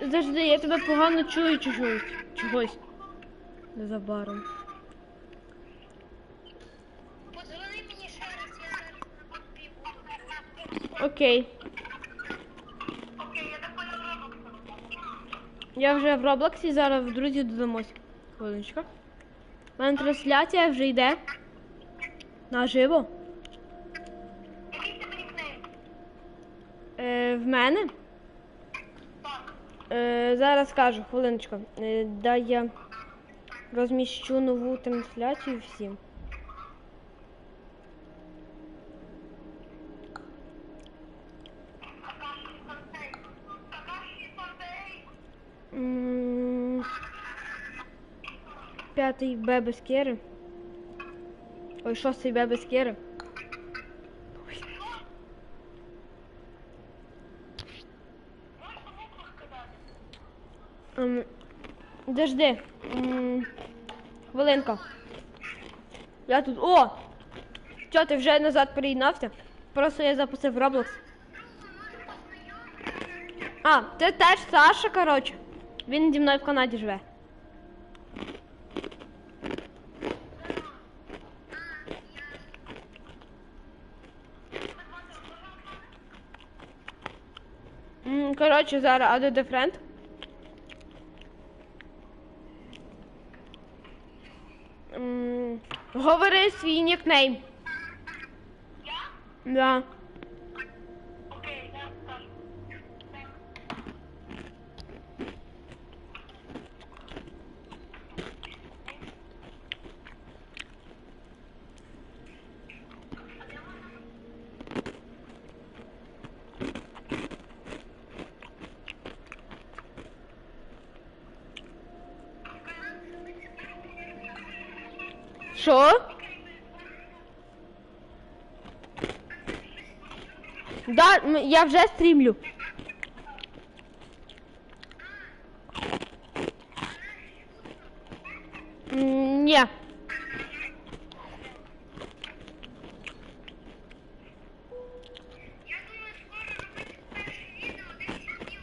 Завжди, я тебе погано чую чогось. Чогось. Незабаром. Подзвони мені ще раз, я зараз на тобі буду. Окей. Окей, я так поняла. Я вже в Роблоксі, зараз в друзі додамось. Хвилиночка. У мене трансляція вже йде. Наживо. Який тебе нікнейм? Е, в мене. Так. Е, зараз скажу, хвилиночку. Е, дай я розміщу нову трансляцію всім. П'ятий Б без. Ой, шостий Б без. Можеш муку сказати? Ем, Дожди. Хвилинка. Я тут. О! Що, ти вже назад приєднався? Просто я запустив Roblox. А, ти теж Саша, коротше. Він зі мною в Канаді живе. М, Коротше, зараз add the friend. М, Говори свій нікнейм. Я? Да. Що? Да, я вже стрімлю. М, Ні. Я думаю, скоро робити перше відео, десь днів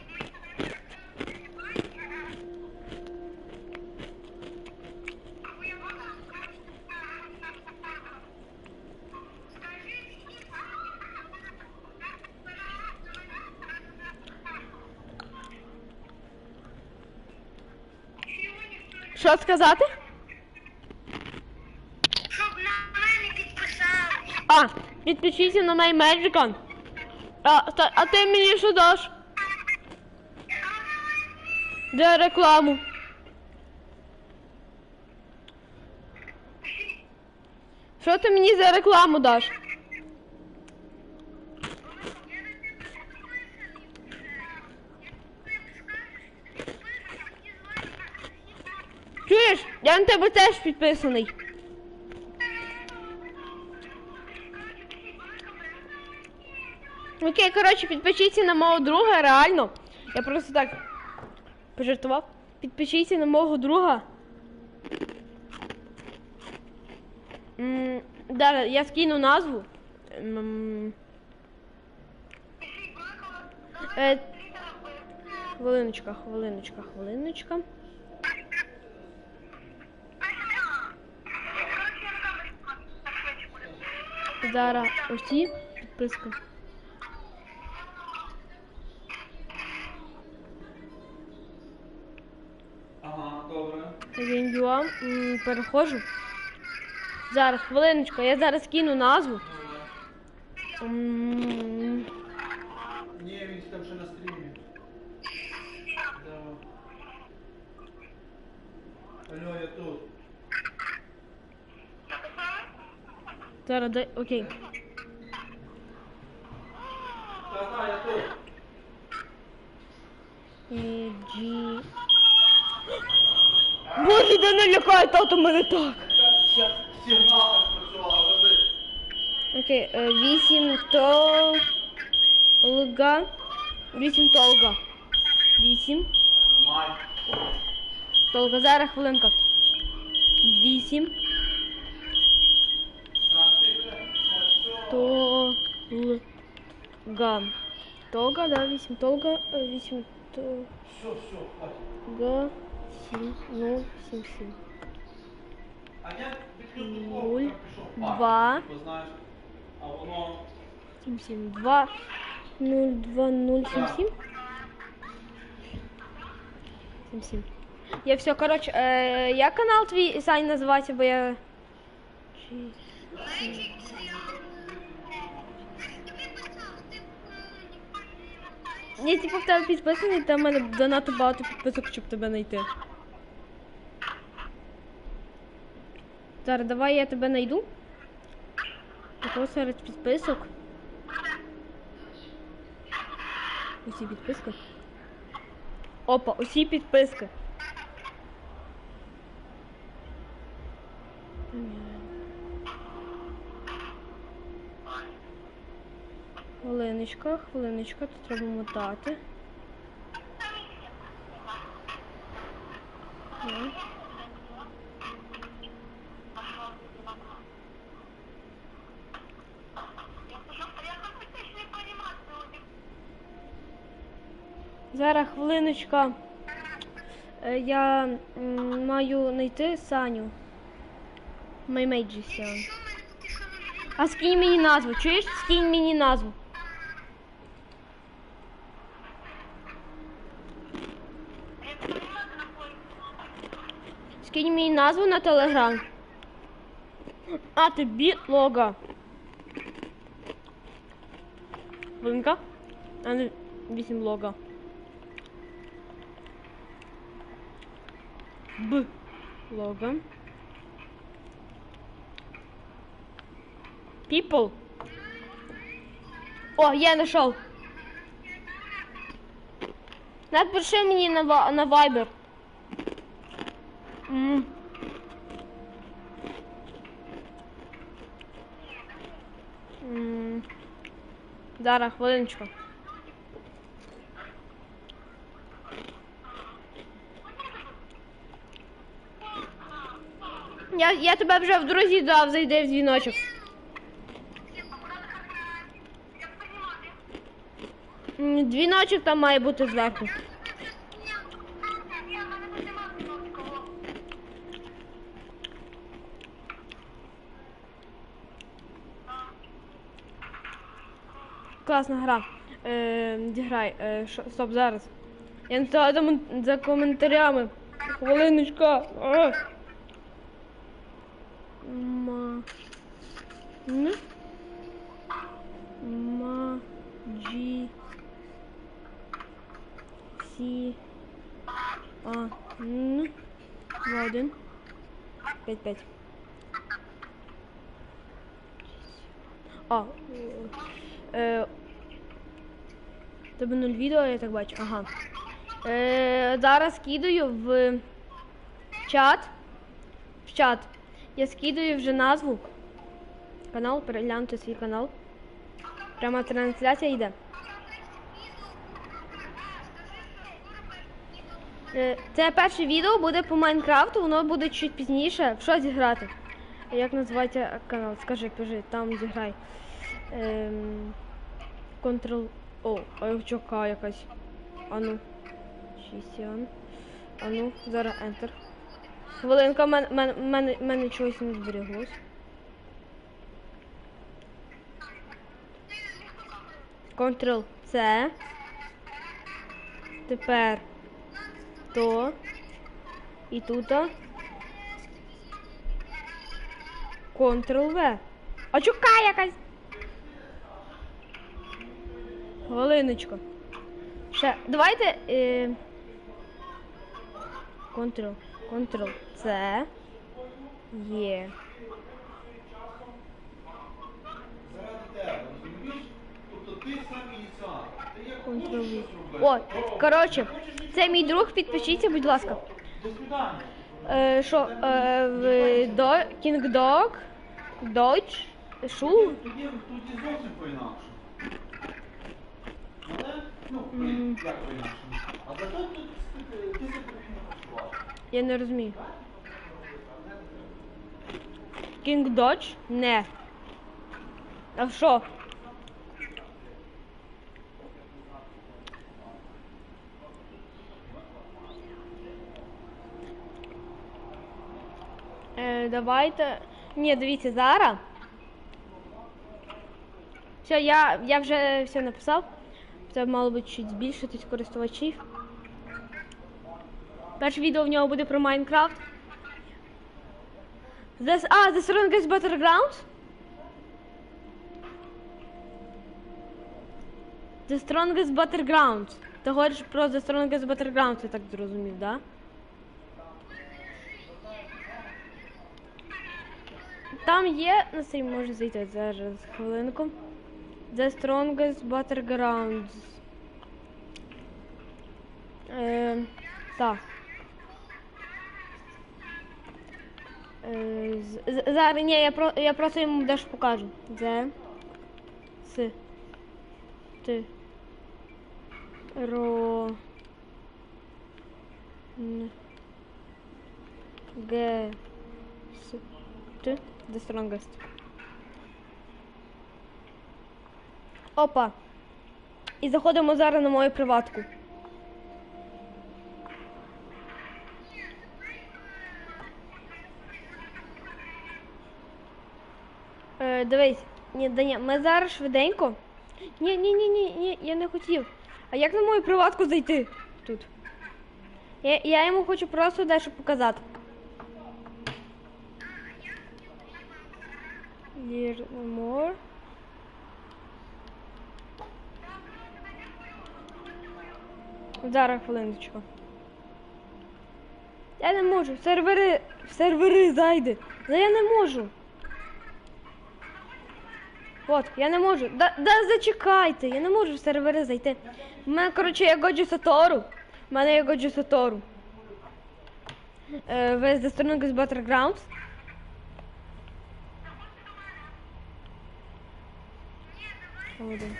Або я можу скажу. Скажи Що сказати? Щоб на мене підписались. А, підпишіться на мій Magic. А, та- а ти мені що даш? Де рекламу? Що ти мені за рекламу даш? Чуєш? Я на тебе теж підписаний. Окей, коротше, підпишіться на мого друга, реально. Я просто так пожартував. Підпишіться на мого друга. М, Да, я скину назву. Е, хвилиночка, хвилиночка, хвилиночка. Зараз усі підписки. Ага, добре. Віндюа, переходжу. Зараз, хвилиночку, я зараз кину назву. М, він там ще на стрімі. Да. Алло, я тут. Зараз дай. Окей. Е, Джі. Боже, да не лякай, тато мене так. Зараз сигнал спрацював, води. Окей, е, вісім толга. Вісім толга. Вісім. Мать. Толга, зараз хвилинка. Вісім. Так, ти де? Все. Толга. Толга, да, вісім толга, е, вісім Т Все, все, хватить. Г 7 0 7 7 А я відкрив Нуль, духовку, там пішов пар. два. Бо знаєш, а воно 7 7 2 0 2 0 7 7 7 7 Я все, короче, е, як канал твій Сань називається, бо я. Чи- Я типу в тебе підписаний, та в мене занадто багато підписок, щоб тебе знайти. Зараз давай я тебе знайду. Такого серед підписок. Усі підписки. Опа, усі підписки. Хвилиночка, хвилиночка, тут треба мотати. Зараз хвилиночка. Е, Я маю знайти Саню. Маймейджі відомо. А скинь мені назву, чуєш? Скинь мені назву. Скинь мені назву на телеграм. А, тобі лога. Хвилинка. А не вісім лога. Б. Лога. People. О, я нашел. Напиши мені на, ва- на Viber. Зараз, хвилиночку. Я, я тебе вже в друзі дав, зайди в дзвіночок. Дзвіночок там має бути зверху. Я в мене тут нема кнопки. Класна гра. Е, зіграй. Е, шо, стоп, зараз. Я не за, коментарями. Хвилиночка. А. Ма. Ма. Джі. Сі. А. Н. Один. П'ять, п'ять. А. Е, тебе нуль відео, я так бачу. Ага. Е, зараз скидаю в чат. В чат. Я скидаю вже назву. Канал, переглянути свій канал. Пряма трансляція йде. Е, Це перше відео буде по Майнкрафту, воно буде чуть пізніше. В що зіграти? Як називається канал? Скажи, кажи, там зіграй. Ем, Ctrl О, а чока якась. Ану. Шістян. Ану, зараз Enter. Хвилинка, в мене, мене, мене, мене чогось не зберіглось. Ctrl C. Тепер то. І тут. Ctrl V. А чука якась. Хвилиночку. Ще. Давайте. Е... Ctrl. Ctrl C. Є. Ctrl. О, коротше, це мій друг, підпишіться, будь ласка. Е, що, е, в до, King Dog, Dodge, Шул, Тоді, зовсім по-інакше. Ну, а зато тут е, ти себе не працював. Я не розумію. Кінг Додж? Не. А що? Е, давайте. Ні, дивіться, зараз. Все, я, я вже все написав. Це мало бути чуть збільшитись користувачів. Перше відео в нього буде про Майнкрафт. А, The Strongest Battlegrounds? The Strongest Battlegrounds. Ти говориш про The Strongest Battlegrounds, я так зрозумів, да? Там є, на цей може зайти зараз хвилинку. The Strongest Battlegrounds. Е, так. Е, зараз, ні, я, про, я просто йому дещо покажу. The С. Т. Ро. Н. Г. С. Т. The strongest. Опа. І заходимо зараз на мою приватку. Е, дивись, ні, да ні, ми зараз швиденько. Ні, ні, ні, ні, ні, я не хотів. А як на мою приватку зайти тут? Я, я йому хочу просто дещо показати. More. Зараз хвилиночку. Я не можу. Сервери. В сервери зайди. Да я не можу. От, я не можу. Да, да зачекайте, я не можу в сервери зайти. У мене, коротше, я годжу Сатору. У мене я годжу Сатору. Е, ви з з Battlegrounds. Один.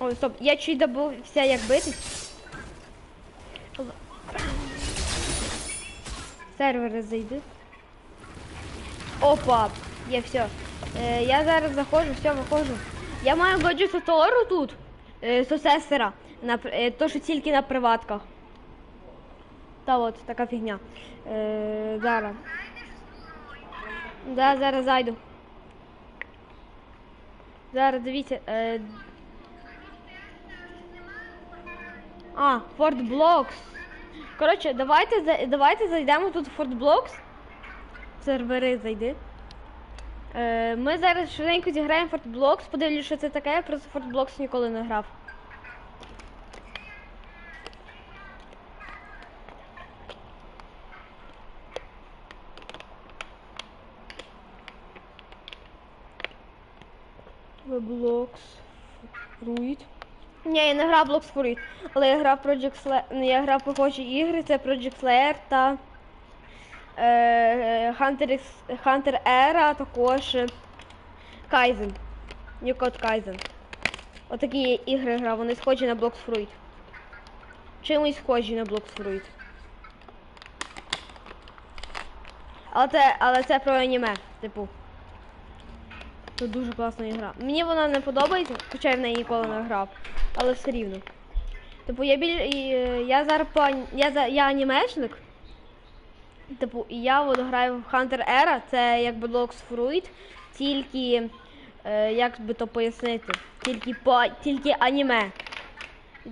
Ой, стоп, я чуть добувся як битись. Сервери зайди. Опа, є все. Е, я зараз заходжу, все, виходжу. Я маю годжу Сатору тут. Е, сосесера. На, е, то, що тільки на приватках. Та от, така фігня. Е, зараз. Да, зараз зайду. Зараз дивіться. Е, А, Форт Блокс. Коротше, давайте, давайте зайдемо тут в Форт Блокс. Сервери зайди. Е, ми зараз швиденько зіграємо Форт Блокс. Подивлюсь, що це таке, я просто Форт Блокс ніколи не грав. Блокс. Руїть. Ні, я не грав Blocks for але я грав Project Slayer, ну, я грав похожі ігри, це Project Slayer та е, Hunter, X- Hunter Era, також е, Kaizen. New Code Kaizen. Отакі ігри грав, вони схожі на Blocks for. Чимось схожі на Blocks for. Але це, але це про аніме, типу. Це дуже класна ігра. Мені вона не подобається, хоча я в неї ніколи не грав, але все рівно. Типу, я біль... е, я зараз по я, за... я анімешник. Типу, і я от граю в Hunter Era, це якби Blocks Fruit, тільки, е, як би то пояснити, тільки по тільки аніме.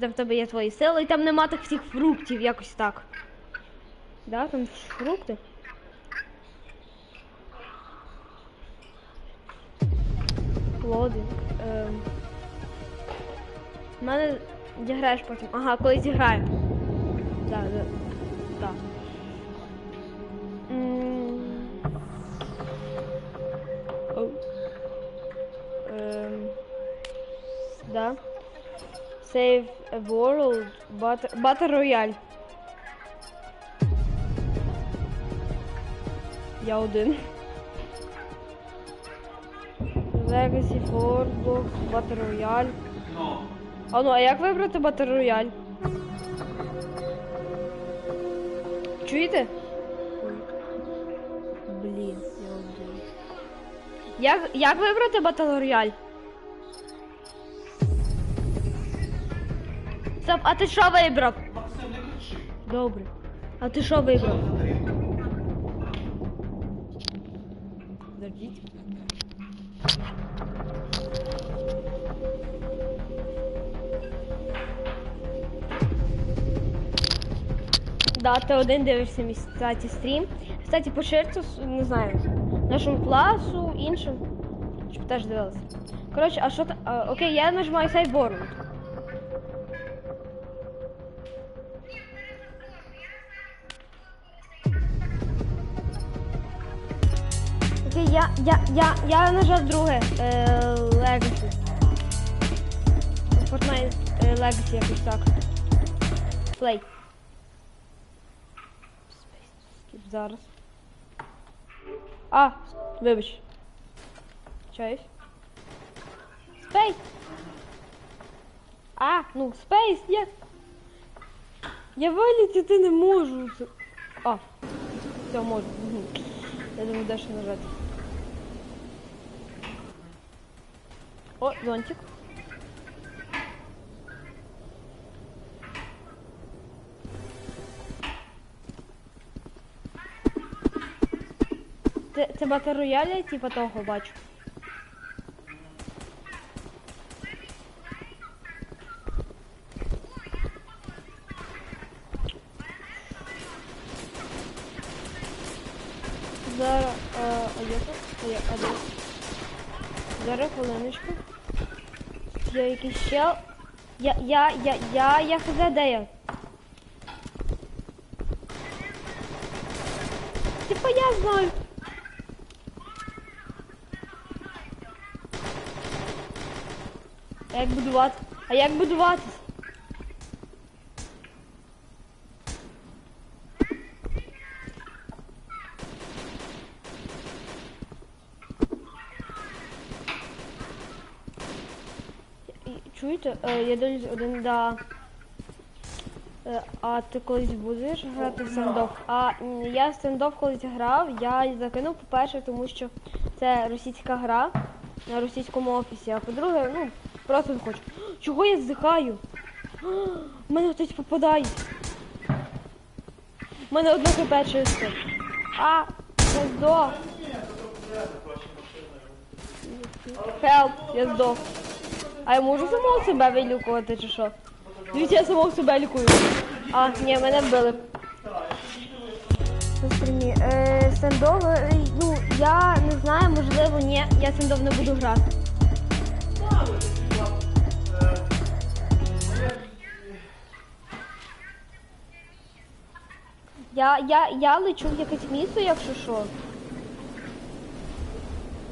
Там в тебе є твої сили, і там нема тих всіх фруктів, якось так. Да, там фрукти. Лодинг. Ем. У мене зіграєш потім. Ага, коли зіграю. Да, да. Так. Ем. Да. Save a world. Battle, Battle Royale. Я один. Legacy, Forbox, Battle Royale. Ну, а ну, а як вибрати Battle Чуєте? Блін, я убив. Як, як вибрати Battle Royale? Стоп, а ти що вибрав? Добре. А ти що вибрав? Зардіть. Да, ти один дивишся мій стрім. Кстати, поширте, с- не знаю, нашому класу, іншим. Щоб теж дивилися. Коротше, а що та. Окей, я нажимаю сайбору. Окей, я, я, я, я нажав друге. Е, Legacy. Fortnite е, Legacy якось так. Play. Зараз. А, вибач. Чаюсь. Space. А, ну, Space, я... Я вилетіти не можу. А, все, можу. Я думаю, ще нажати. О, зонтик. Це, це типа того бачу. Зараз, а, а я тут? А я, а де? Зараз хвилиночку. Я якийсь чел. Я, я, я, я, я хз, де я? Типа я знаю. Як будувати? А як будуватись? І- Чуєте? Е, я дивлюсь один да. Е, А ти колись будеш грати в стендов? А я в стендов колись грав, я закинув, по-перше, тому що це російська гра на російському офісі, а по-друге, ну, просто не хочу. Чого я здихаю? У мене хтось попадає. У мене одне хп чисто. А, я здох. Хелп, я здох. А я можу самого себе вилікувати чи що? Дивіться, я самого себе лікую. А, ні, мене вбили. Е, стендов, е, ну, я не знаю, можливо, ні, я стендов не буду грати. Я, я, я лечу в якесь місто, якщо що.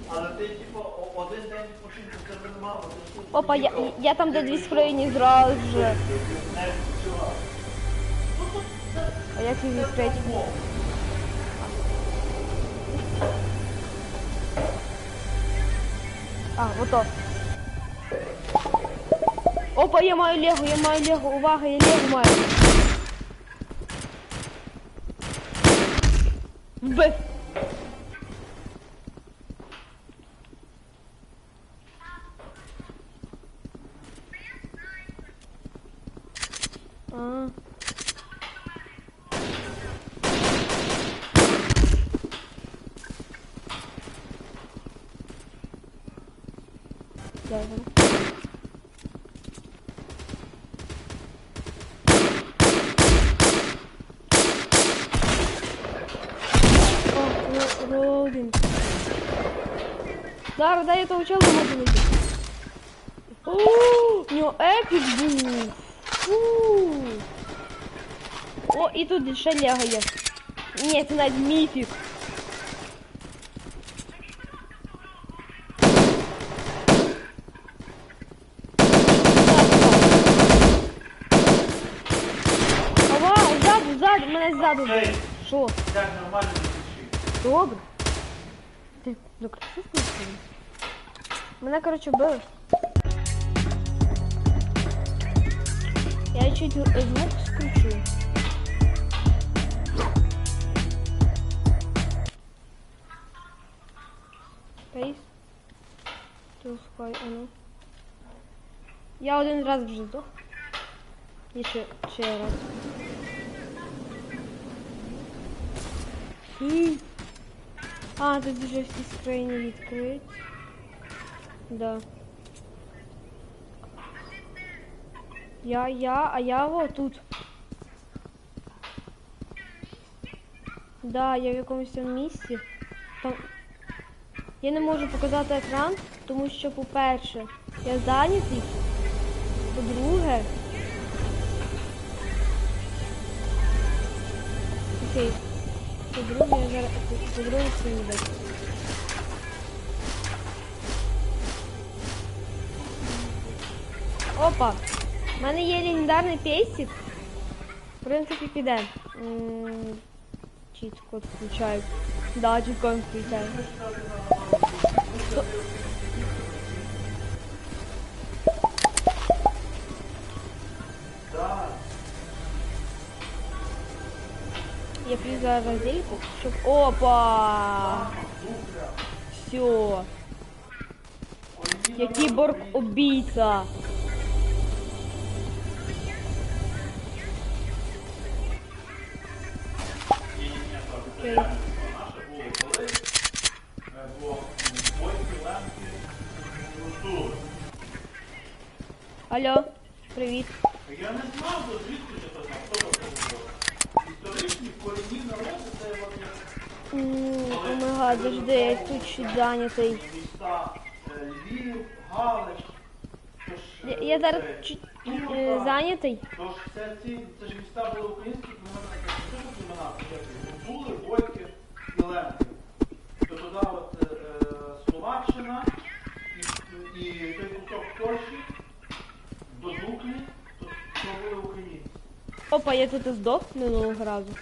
Але ти, типу, один день відпочинку в тебе тут Опа, я, я там де дві скрині зразу же. А як їх відкрити? А, вот то. Опа, я маю лего, я маю лего, увага, я лего маю. But Зараз, дай я того чела можу знайти. О, у нього епік був. Фу. О, і тут ще лего є. Ні, це навіть міфік. Ава, ззаду, ззаду, мене ззаду. били. Ей, Що? як нормально не кричи. Добре. Ти докрасив мені? Мене, коротше, вбили. Я чуть е, звук скручу. Space. Тускай, а ну. Я один раз вже здох. І ще, ще раз. М. А, тут вже всі скрині відкриті. Да. Я, я, а я вот тут. Да, я в якомусь місці. Там... Я не можу показати екран, тому що, по-перше, я зайнятий. По-друге. Окей. По-друге, я зараз. По-друге, це не дасть. Опа! У мене є легендарний пейсик. В принципі, піде. Чітко включаю. Да, чітко включаю. Я п'ю зараз зельку, щоб... Опа! Все. Я кіборг убійця. Гуртури. Алло, привіт. Я не знав, що звідки це знав, хто говорив. Історичні корінні народи це от як М, О май завжди, я тут чуть зайнятий. міста Львів, Галич. Я, я зараз чуть е, зайнятий. Тож це ці це ж міста були українські, тому вони так не дуже імена, як Були, Бойки і Лемки. То туди от е, е, Словаччина і, і той кусок Польщі до Дуклі, то, то були українці. Опа, я тут і здох минулого разу.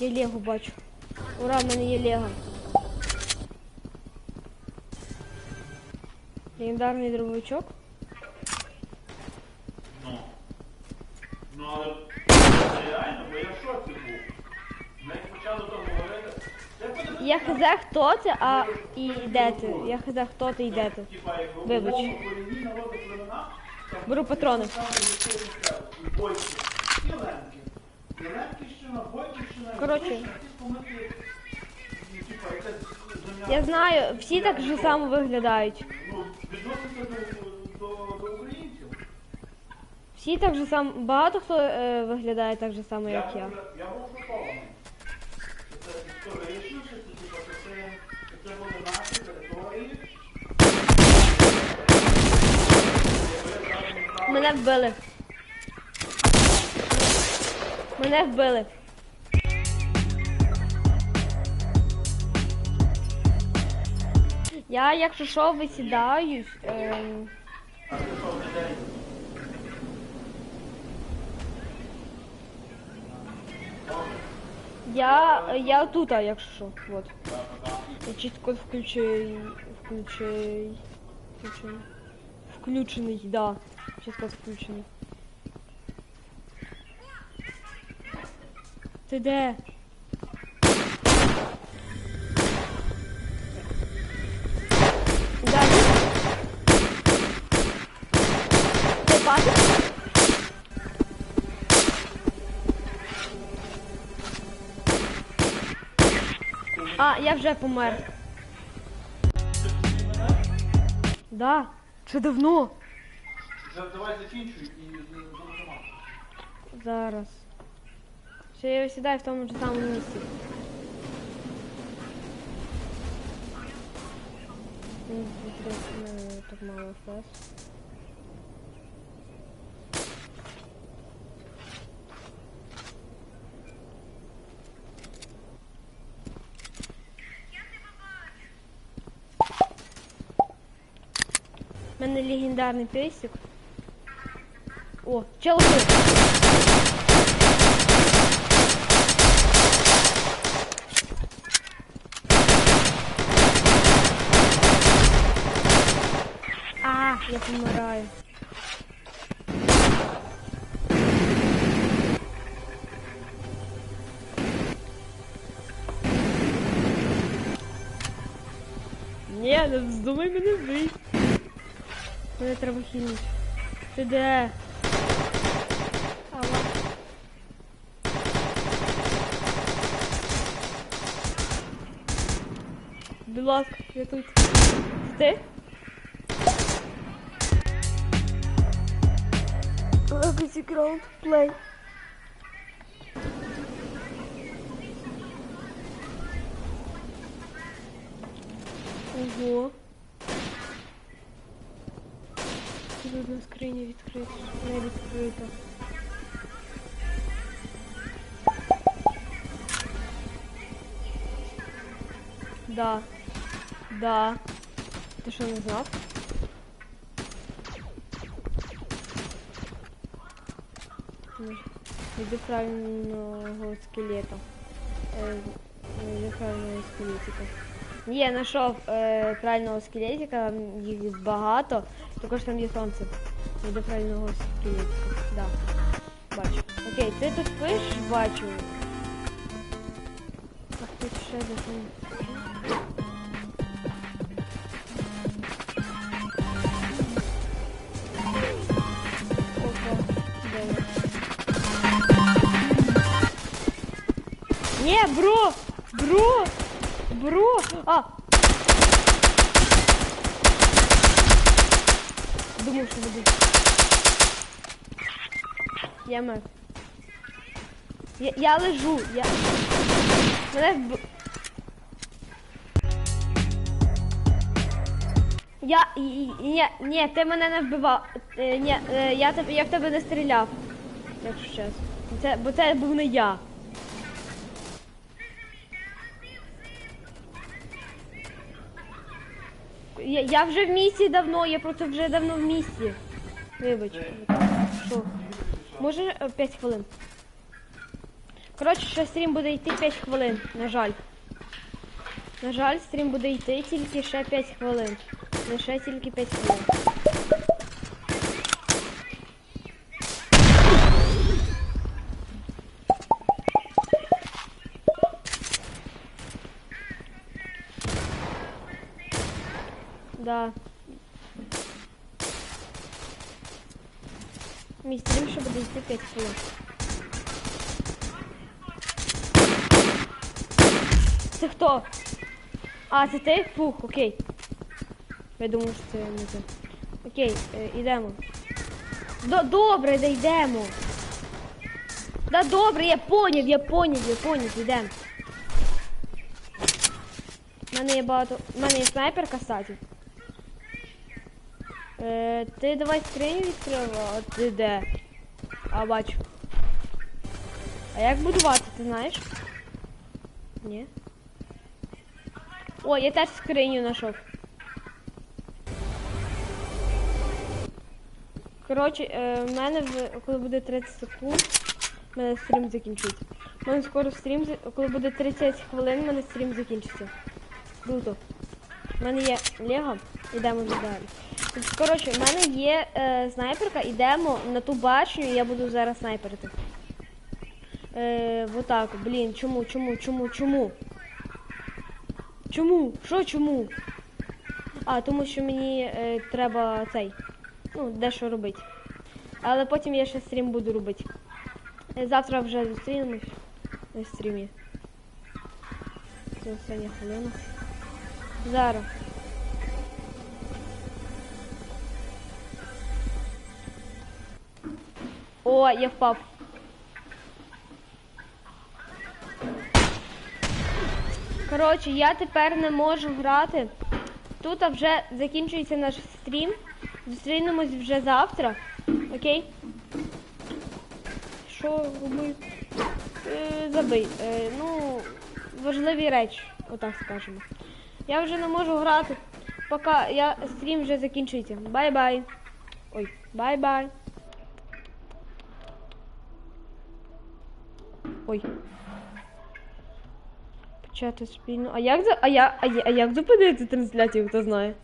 Я Лего бачу. Ура, в мене є Лего. Легендарний дробовичок. Ну. Ну, але це реально, бо я в шоці був. Ми як почали то говорити. Я хз хто це, а і де ти? Я хз хто ти і де ти? Вибач. Беру патрони. Коротше. Я знаю, всі так же само виглядають. Всі так же само, багато хто е, виглядає так же само, як я. був- я був шокований. Що Це історично, що це, типа, що це, що це були наші території. Якби зараз не стало- Мене вбили. Мене вбили. Я, якщо що, висідаю. А це що, не день? я, я тут, а якщо що. Вот. Я чітко включений. Включений. Включений. Включений, да. Чітко включений. Ти де? Да. А, я вже помер. Да. Це давно. Вже Давай закінчуй і залишимо. Зараз. Ще я сідаю в тому ж самому місці. М, інтересно, в мене Так мало FPS. У мене легендарний песик. Чел тут. А, я помираю. Ні, не вздумай мене вбити. Мене треба хілити. Ти де? Будь ласка, я тут. Ти? Legacy Ground Play. Ого. Тут одна скриня відкрита. Не відкрита. Да. Да. Ти що не знав? Найди правильного скелета. Е, Найди правильного скелетика. Ні, Я знайшов е, правильного скелетика, там їх багато, також там є сонце. Найди правильного скелетика. Да. Бачу. Окей, ти тут спиш, бачу. А тут ще десь. Не, бро! Бро! Бро! А! Думав, що буде. Я мер. Я, я лежу, я. Мене вб... Я. Ні, ні, ти мене не вбивав. Е, Ні, е, я, я в тебе не стріляв. Якщо чесно. Це, бо це був не я. Я, я вже в місті давно, я просто вже давно в місті. Вибач. Що? Може 5 хвилин. Коротше, ще стрім буде йти 5 хвилин, на жаль. На жаль, стрім буде йти тільки ще 5 хвилин. Лише тільки 5 хвилин. Да. Мій стрім ще буде йти 5 хвилин. Це хто? А, це ти? Фух, окей. Я думав, що це не ти. Окей, е, йдемо. До, добре, да йдемо. Да добре, я поняв, я поняв, я поняв, йдемо. У мене є багато. У мене є снайперка, кстати. Е, ти давай скриню відкрив, а ти де? А бачу. А як будувати, ти знаєш? Ні. О, я теж скриню знайшов. Коротше, е, в мене в, коли буде 30 секунд, в мене стрім закінчиться. У мене скоро стрім, коли буде 30 хвилин, в мене стрім закінчиться. Круто. У мене є Лего, йдемо далі. Коротше, в мене є е, снайперка, йдемо на ту башню, і я буду зараз снайперити. Е, вот так, блін, чому, чому, чому, чому? Чому? Що чому? А, тому що мені е, треба цей. Ну, дещо робити. Але потім я ще стрім буду робити. Е, Завтра вже зустрінемось на стрімі. Це остання хвилина. Зараз. О, я впав. Коротше, я тепер не можу грати. Тут вже закінчується наш стрім. Зустрінемось вже завтра. Окей? Що робити? Е, забий. Е, ну, важливі речі, отак скажемо. Я вже не можу грати, поки я стрім вже закінчується. Бай-бай. Ой, бай-бай. Почати спільно. А як за. А я. А, я- а як зупинити трансляцію, хто знає?